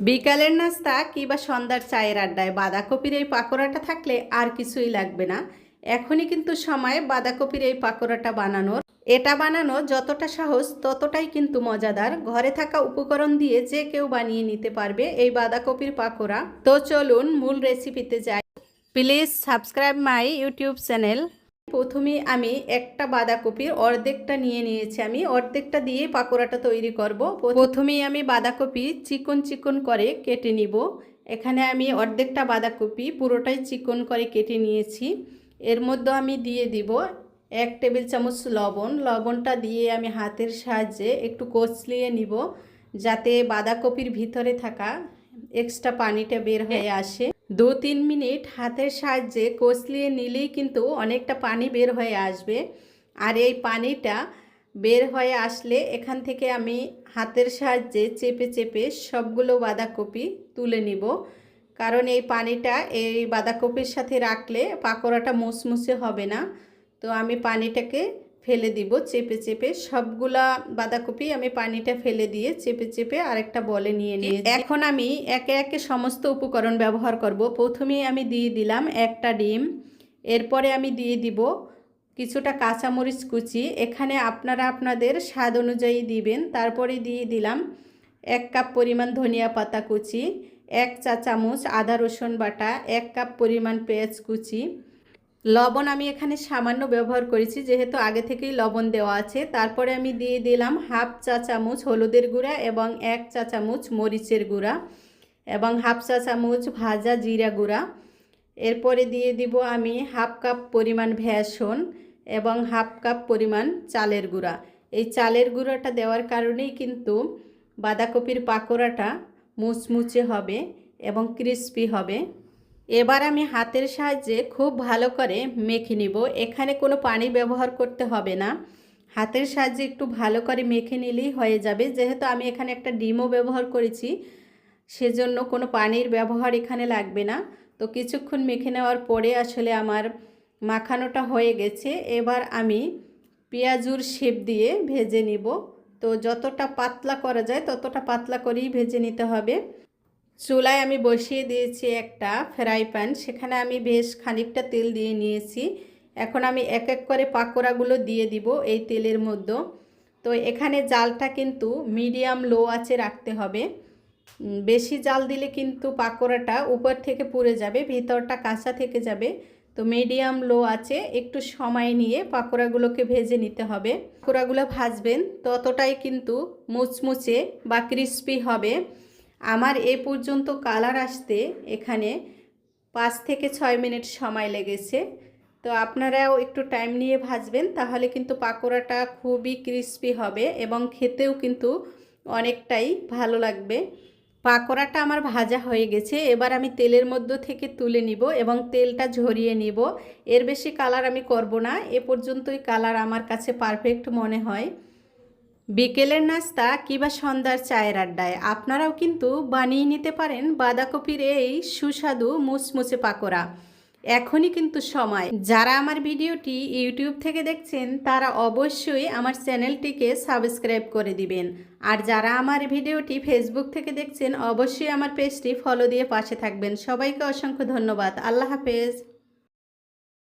বিকালের নাস্তা কিংবা সন্ধ্যার চায়ের আড্ডায় বাঁধাকপির এই পাকোড়াটা থাকলে আর কিছুই লাগবে না। এখনই কিন্তু সময় বাঁধাকপির এই পাকোড়াটা বানানোর। এটা বানানো যতটা সহজ ততটাই কিন্তু মজাদার। ঘরে থাকা উপকরণ দিয়ে যে কেউ বানিয়ে নিতে পারবে এই বাঁধাকপির পাকোড়া। তো চলুন মূল রেসিপিতে যাই। Please subscribe my YouTube channel. প্রথমে আমি একটা বাঁধাকপির অর্ধেকটা নিয়ে নিয়েছি আমি। অর্ধেকটা দিয়ে পাকোড়াটা তৈরি করব। প্রথমেই আমি বাঁধাকপি চিকন চিকন করে কেটে নিব। এখানে আমি অর্ধেকটা বাঁধাকপি পুরোটাই চিকন করে কেটে নিয়েছি। এর মধ্যে আমি দিয়ে দিব এক টেবিল চামচ লবণ। লবণটা দিয়ে আমি হাতের সাহায্যে একটু কচলিয়ে নিব যাতে বাঁধাকপির ভিতরে থাকা এক্সট্রা পানিটা বের হয়ে আসে। দু তিন মিনিট হাতের সাহায্যে কষলিয়ে নিলেই কিন্তু অনেকটা পানি বের হয়ে আসবে। আর এই পানিটা বের হয়ে আসলে এখান থেকে আমি হাতের সাহায্যে চেপে চেপে সবগুলো বাঁধাকপি তুলে নিব। কারণ এই পানিটা এই বাঁধাকপির সাথে রাখলে পাকোড়াটা মুসমুসে হবে না। তো আমি পানিটাকে ফেলে দিব চেপে চেপে। সবগুলা বাঁধাকপি আমি পানিটা ফেলে দিয়ে চেপে চেপে আরেকটা বলে নিয়ে নিয়ে এখন আমি একে একে সমস্ত উপকরণ ব্যবহার করব। প্রথমেই আমি দিয়ে দিলাম একটা ডিম এরপরে আমি দিয়ে দিব কিছুটা কাঁচামরিচ কুচি। এখানে আপনারা আপনাদের স্বাদ অনুযায়ী দিবেন। তারপরে দিয়ে দিলাম এক কাপ পরিমাণ ধনিয়া পাতা কুচি এক চা চামচ আদা রসুন বাটা এক কাপ পরিমাণ পেঁয়াজ কুচি লবণ আমি এখানে সামান্য ব্যবহার করেছি, যেহেতু আগে থেকেই লবণ দেওয়া আছে। তারপরে আমি দিয়ে দিলাম হাফ চা চামচ হলুদের গুঁড়া এবং এক চা চামচ মরিচের গুঁড়া এবং হাফ চা চামচ ভাজা জিরা গুঁড়া। এরপরে দিয়ে দিব আমি হাফ কাপ পরিমাণ ভ্যাসন এবং হাফ কাপ পরিমাণ চালের গুঁড়া। এই চালের গুঁড়োটা দেওয়ার কারণেই কিন্তু বাঁধাকপির পাকোড়াটা মুচমুচে হবে এবং ক্রিস্পি হবে। এবার আমি হাতের সাহায্যে খুব ভালো করে মেখে নিব। এখানে কোনো পানি ব্যবহার করতে হবে না। হাতের সাহায্যে একটু ভালো করে মেখে নিলেই হয়ে যাবে। যেহেতু আমি এখানে একটা ডিমও ব্যবহার করেছি, সেজন্য কোনো পানির ব্যবহার এখানে লাগবে না। তো কিছুক্ষণ মেখে নেওয়ার পরে আসলে আমার মাখানোটা হয়ে গেছে। এবার আমি পেঁয়াজুর শেপ দিয়ে ভেজে নিব। তো যতটা পাতলা করা যায় ততটা পাতলা করেই ভেজে নিতে হবে। চুলায় আমি বসিয়ে দিয়েছি একটা ফ্রাই প্যান। সেখানে আমি বেশ খানিকটা তেল দিয়ে নিয়েছি। এখন আমি এক এক করে পাকোড়াগুলো দিয়ে দিব এই তেলের মধ্যে। তো এখানে জালটা কিন্তু মিডিয়াম লো আছে রাখতে হবে। বেশি জাল দিলে কিন্তু পাকোড়াটা উপর থেকে পুড়ে যাবে, ভিতরটা কাঁচা থেকে যাবে। তো মিডিয়াম লো আছে একটু সময় নিয়ে পাকোড়াগুলোকে ভেজে নিতে হবে। পাকোড়াগুলো ভাজবেন, ততটাই কিন্তু মুচমুচে বা ক্রিস্পি হবে। আমার এ পর্যন্ত কালার আসতে এখানে পাঁচ থেকে ছয় মিনিট সময় লেগেছে। তো আপনারাও একটু টাইম নিয়ে ভাজবেন, তাহলে কিন্তু পাকোড়াটা খুবই ক্রিস্পি হবে এবং খেতেও কিন্তু অনেকটাই ভালো লাগবে। পাকোড়াটা আমার ভাজা হয়ে গেছে, এবার আমি তেলের মধ্য থেকে তুলে নিব এবং তেলটা ঝরিয়ে নিব। এর বেশি কালার আমি করব না, এ পর্যন্তই কালার আমার কাছে পারফেক্ট মনে হয়। বিকেলের নাস্তা কিংবা সন্ধ্যার চায়ের আড্ডায়। আপনারাও কিন্তু বানিয়ে নিতে পারেন বাঁধাকপির এই সুস্বাদু মুচমুচে পাকোড়া। এখনই কিন্তু সময়। যারা আমার ভিডিওটি ইউটিউব থেকে দেখছেন, তারা অবশ্যই আমার চ্যানেলটিকে সাবস্ক্রাইব করে দিবেন। আর যারা আমার ভিডিওটি ফেসবুক থেকে দেখছেন, অবশ্যই আমার পেজটি ফলো দিয়ে পাশে থাকবেন। সবাইকে অসংখ্য ধন্যবাদ। আল্লাহ হাফেজ।